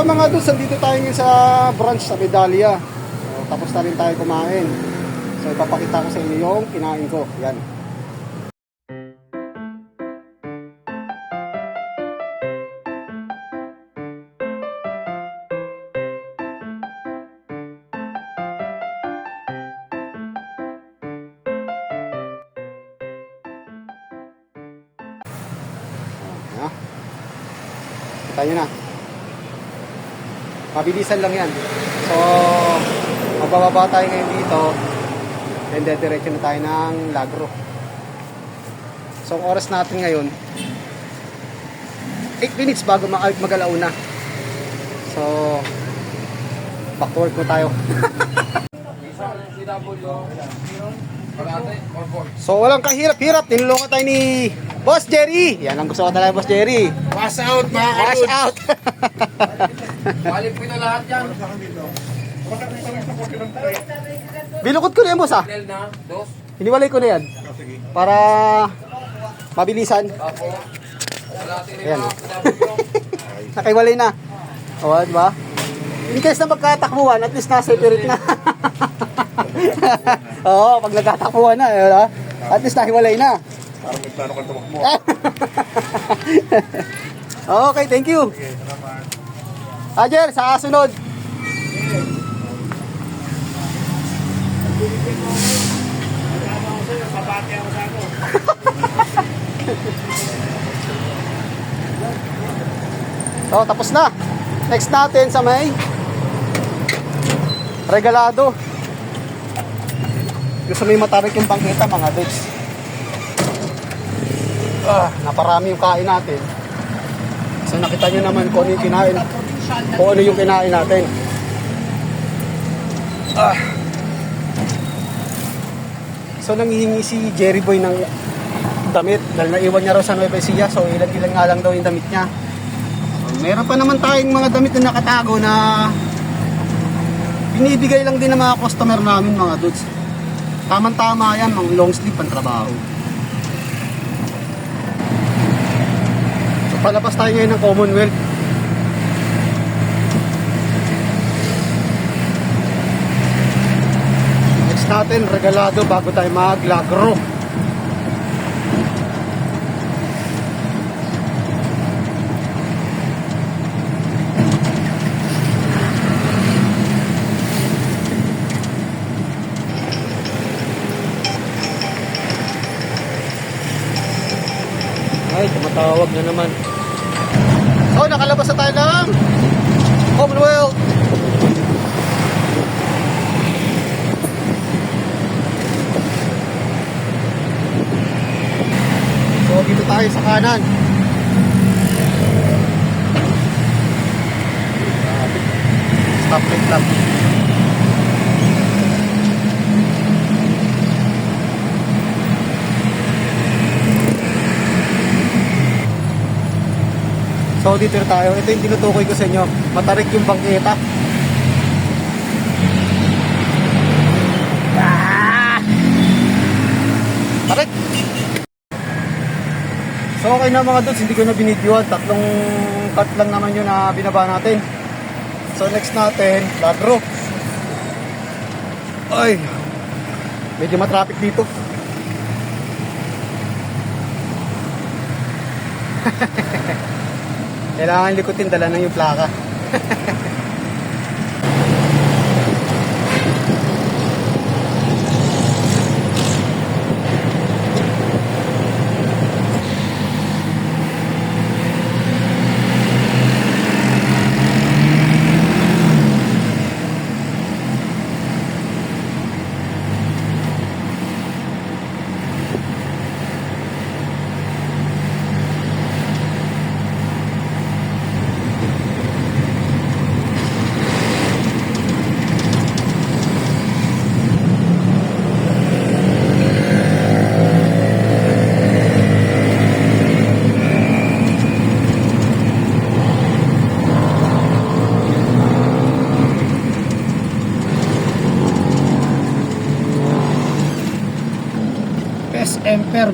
So mga doon, dito tayo ngayon sa branch sa Medalia. So, tapos na rin tayo kumain. So ipapakita ko sa inyo yung kinain ko. Yan. Kita nyo na. Mabilisan lang yan. So, magbababa tayo ngayon dito. And then, diretso na tayo ng Lagro. So, ang oras natin ngayon, 8 minutes bago mag magalauna. So, back to work mo tayo. so, walang kahirap-hirap. Tinulungan tayo ni Boss Jerry. Yan ang gusto ko talaga, Boss Jerry. Wash out mga Wash out. Balik po na lahat yan. Binukod ko na yan, boss ah. Del na, dos, Hiniwalay ko na yan. Para mabilisan. apo. Wala Ayan. na, PW. Nakaiwalay na. O, di ba? In case na magkatakbuhan, at least na-separate na. Oo, pag nagkatakbuhan na, eh, wala? at least nahiwalay na. Parang may plano ka tumakbo. okay, thank you. Ajer, sa sunod. So, tapos na. Next natin sa may regalado. Gusto may matarik yung bangketa, mga dudes. Ah, naparami yung kain natin. So nakita nyo naman kung ano yung kinain. Kung ano yung kinain natin. Ah. So nanghihingi si Jerry Boy ng damit dahil naiwan niya raw sa Nueva Ecija. So ilan-ilan nga lang daw yung damit niya. Meron pa naman tayong mga damit na nakatago na binibigay lang din ng mga customer namin mga dudes. Tamang-tama yan, mga long sleeve pang trabaho. So palabas tayo ngayon ng Commonwealth. Natin, regalado bago tayo maglagro. Ay, tumatawag na naman. So, nakalabas na tayo ng Commonwealth. Dito tayo sa kanan. Stop light lang. So dito tayo. Ito yung tinutukoy ko sa inyo. Matarik yung bangketa. Ah! Tarik! So okay na mga dudes, hindi ko na binidyoan. Tatlong cut lang naman yun na binaba natin. So next natin, lagro. Ay! Medyo matraffic dito. Kailangan likutin, dala na yung plaka.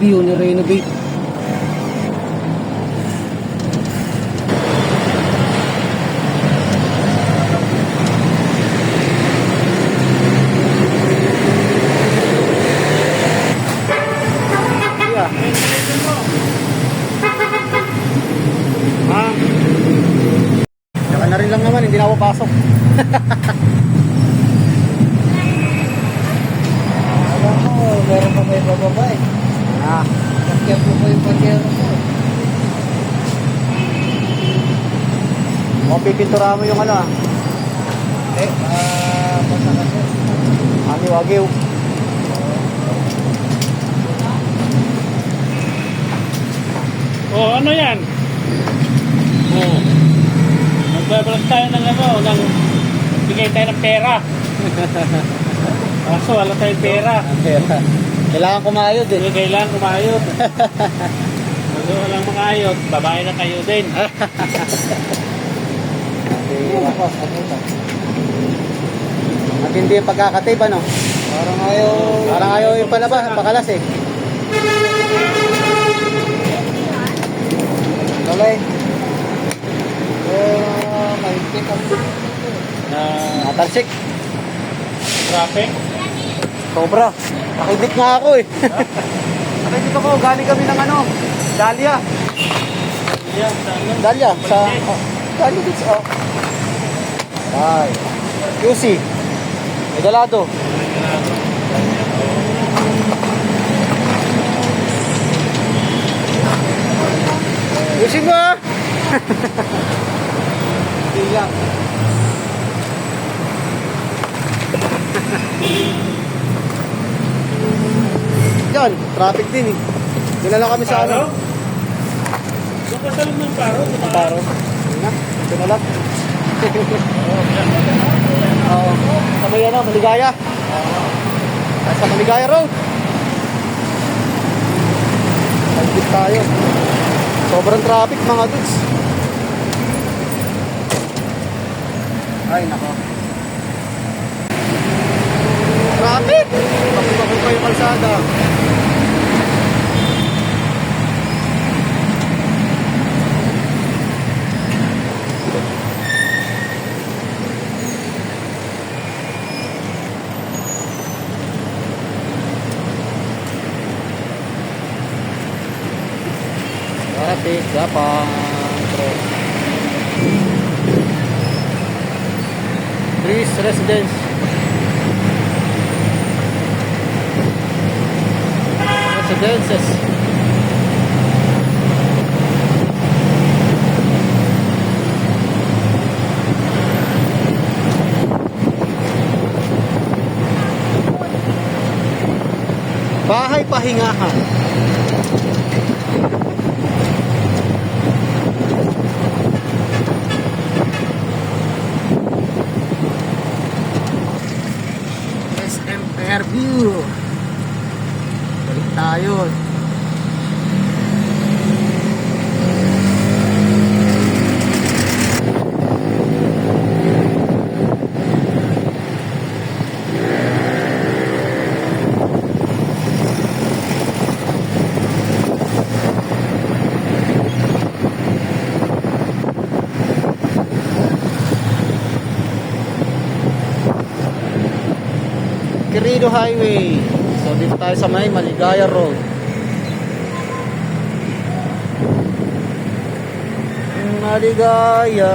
FB o ni-renovate. Naka ah. na rin lang naman, hindi na ako pasok. o pipintura mo yung ano ah. Eh, ah, basta kasi. Ano wagyu. Oh, ano yan? Oh. Magbabalas tayo ng ano, ng bigay tayo ng pera. Kaso wala tayong pera. Kailangan kumayod eh. Hindi kailangan kumayod. Kung walang makayod, babae na kayo din. Ano ba? Matindi yung pagkakatip ano. Parang ayaw. Parang ayaw yung palabas, pakalas eh. Kalay. Eh, mahigpit ang Na Natalsik. traffic. Sobra. Nakibit nga ako eh. Nakibit ako, galing kami ng ano, sa ano? Dahlia, sa... Oh, Dahlia Beach, oh. Ay. QC. Regalado. QC mo ah! Hindi lang. Yan, traffic din eh. Doon na lang kami sa ano. Sa loob ng paro. Paro. Na, lang. Oo. Sa may ano, Maligaya. Ay, Sa Maligaya Road. Nagdip tayo. Sobrang traffic mga dudes. Ay, nako. Traffic! Bakit pa yung kalsada? Residence. Residences. Bahay pahingahan. you. Quirino Highway. So dito tayo sa may Maligaya Road. Maligaya.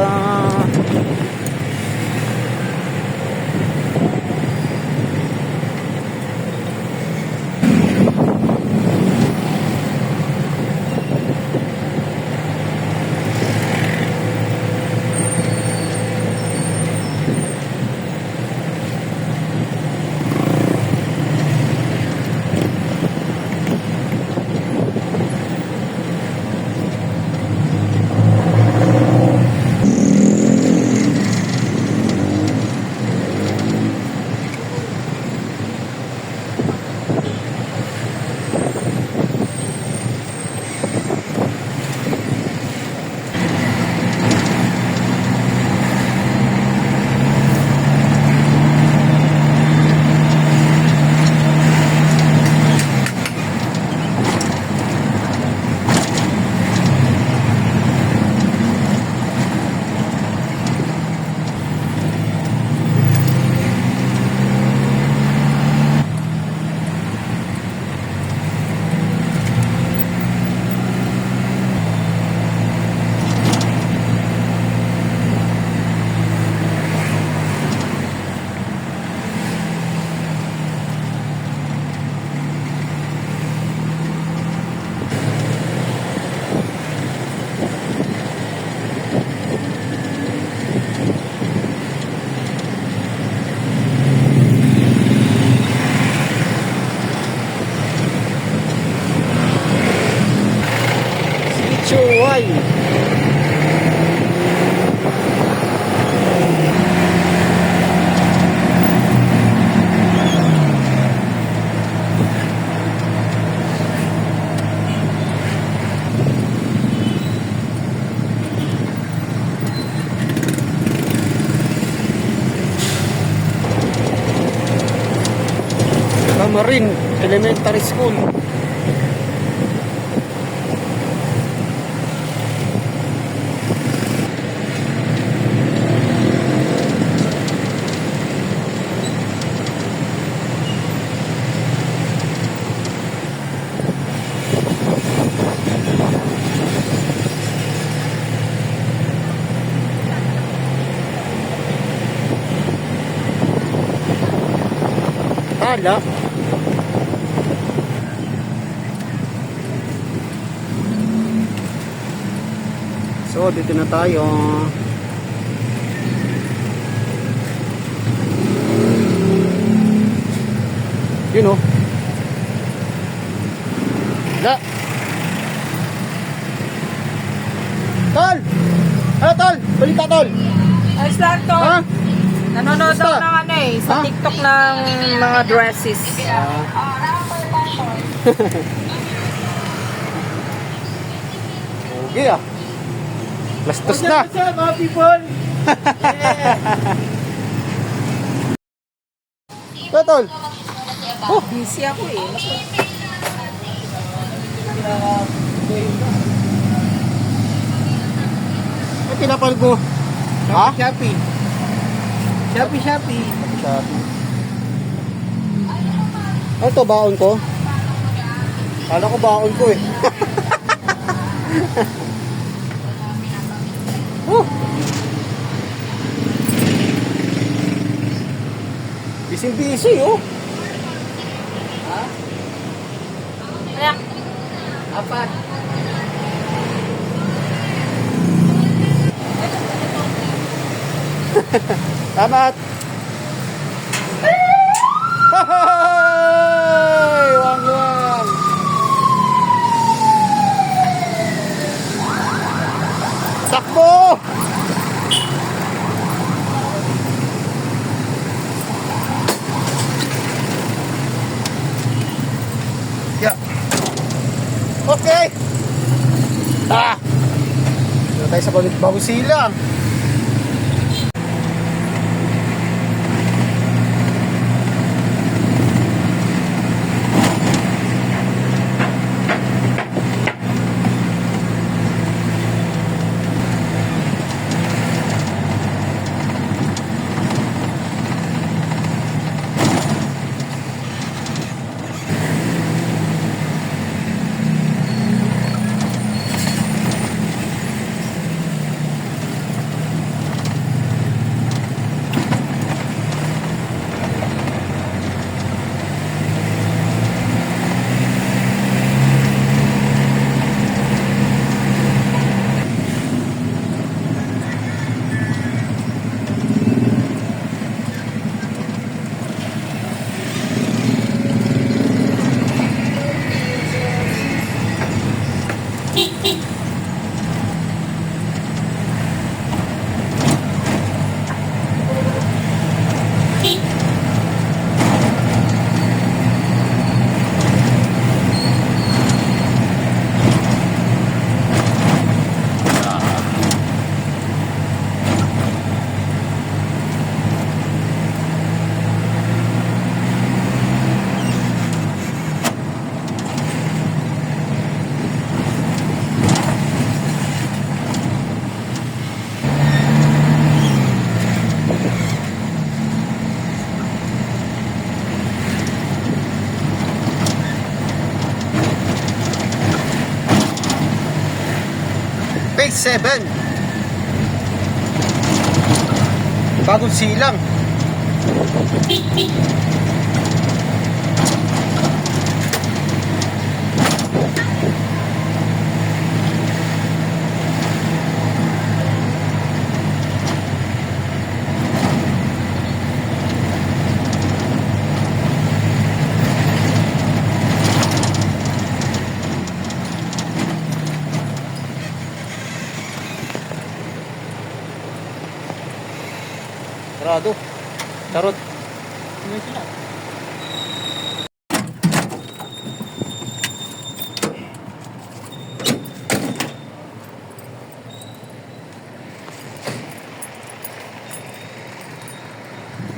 Marine Elementary School. Tala. So, dito na tayo. Yun oh. La. Tol! Ano tol? Balita tol! Ayos lang to. Ha? Nanonood ako ng ano eh, sa Ha? TikTok ng mga dresses. Okay ah. Lastos na. What's up, mga people? Ito tol. Oh, busy ako eh. Ay, pinapal ko. Ha? Shopee. Shopee, Shopee. Shopee. Ano to, baon ko? Kala ko baon ko eh. oh. Bising-busy oh. Apat. Tamat! Hey! Wang wang! Takbo! Yeah. Okay! Ah! Dito tayo sa bawit silang. Bagong silang Sarado Charot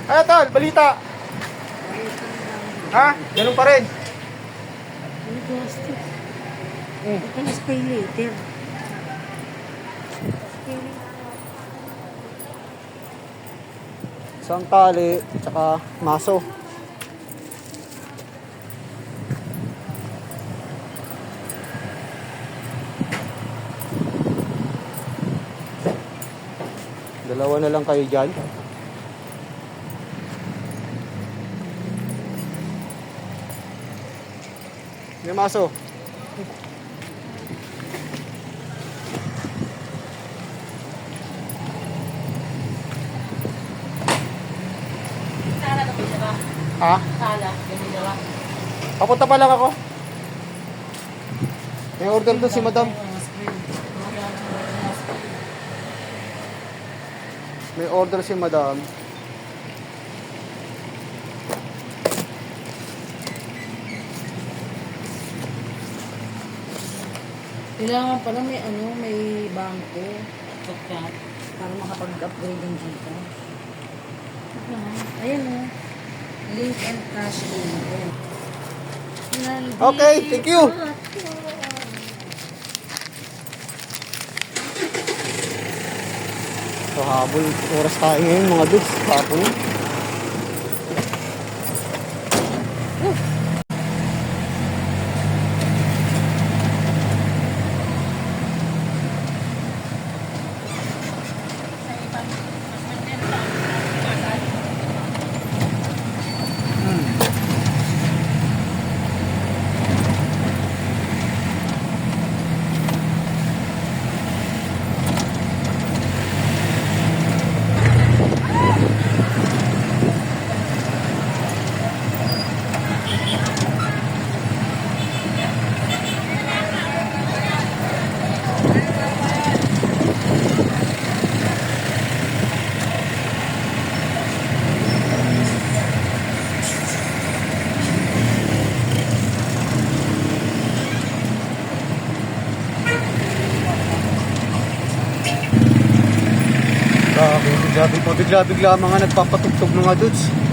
Ano tol, balita Ha? Ganun pa rin. Ang gastos. Mm. Tapos pay later. Isang tali, tsaka maso. Dalawa na lang kayo dyan. May maso. Sala na po siya ba? Ha? Sala, ganun ba? Papunta pa lang ako. May order doon si madam. May order si madam. Kailangan pala may ano, may bangko. Pagkat, para makapag-upgrade ng Gcash. Ayan o. Link and cash in. Nandito Okay, thank you. So habol oras tayo ngayon mga dudes. Hapon na. Grabe, bigla, bigla, bigla, bigla mga nagpapatugtog mga dudes.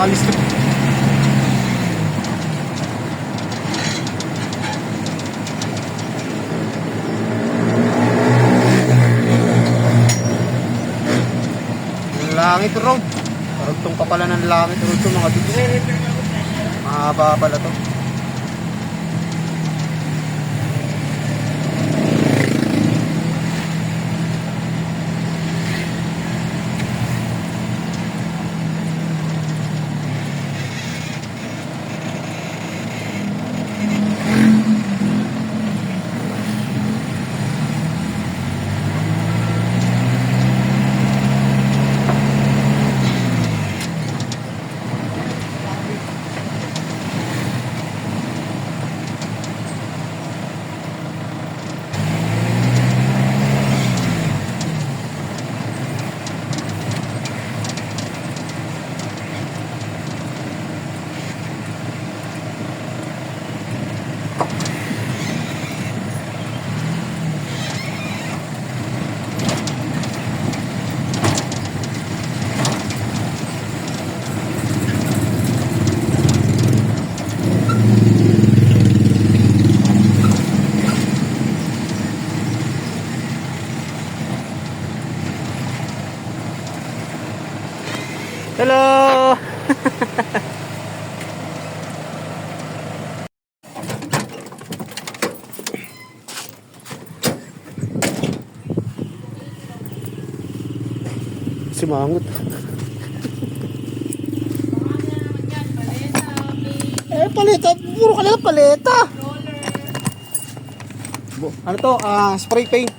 Iyakan listrik. Langit road. Karugtong pa pala ng langit road to mga dudes. Mahaba pala to. Si Mangot. eh, paleta. Puro ka lang paleta. Bu- Ano to? Ah, spray paint.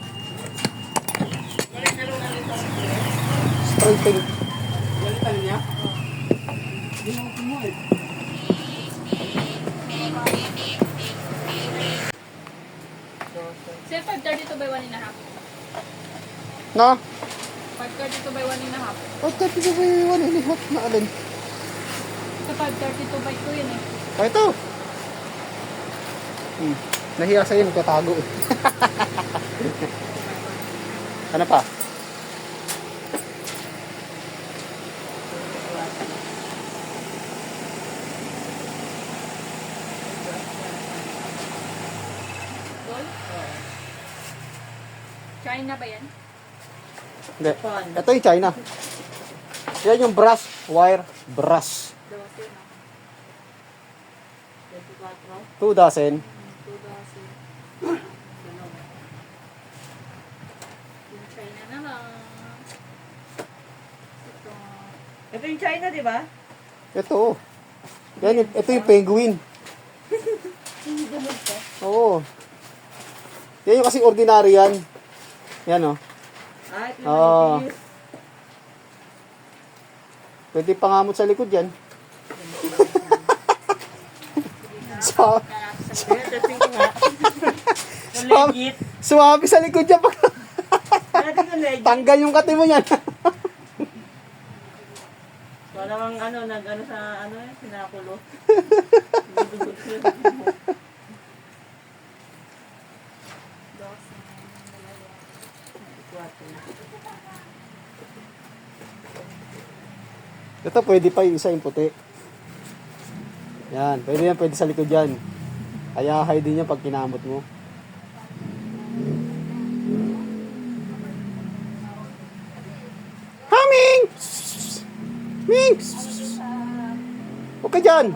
Spray paint. Sir, 532 by 1 and a half. Na? 532 by 1 and a half. That is a one and a half na alin? Ito 532 by 2 yun eh. Ah, ito. Hmm. Nahiya sa'yo, nagtatago eh. ano pa? China ba yan? Hindi. Ito yung China. Yan yung brass wire brass. 12 na. 2 dozen. 2 dozen. Yung China na lang. Ito. Ito yung China, di ba? Ito. Yan, ito yung penguin. Oo. Yan yung kasi ordinary yan. Yan oh. Ah, ito Oo. yung Pwede pangamot sa likod yan. so. Legit. Suwabi sa likod yan. Pag tanggal yung kati mo yan. Parang ano, nag ano sa ano eh, sinakulo. Ito pwede pa yung isa yung puti. Yan, pwede yan, pwede sa likod yan. Ayahay din yan pag kinamot mo. Humming! Ming! Huwag ka dyan!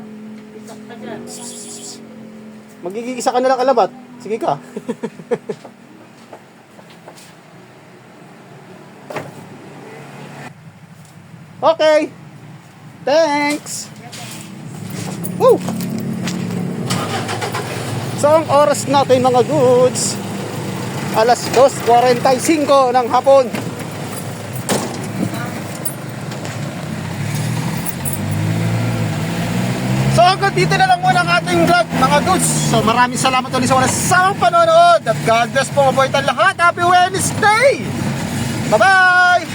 Magiging isa ka na lang kalabat. Sige ka. okay. Thanks. Woo! So, ang oras natin mga goods, alas 2.45 ng hapon. So hanggang dito na lang muna ang ating vlog mga goods. So maraming salamat ulit sa walang samang panonood. At God bless po tayong lahat. Happy Wednesday! Bye-bye!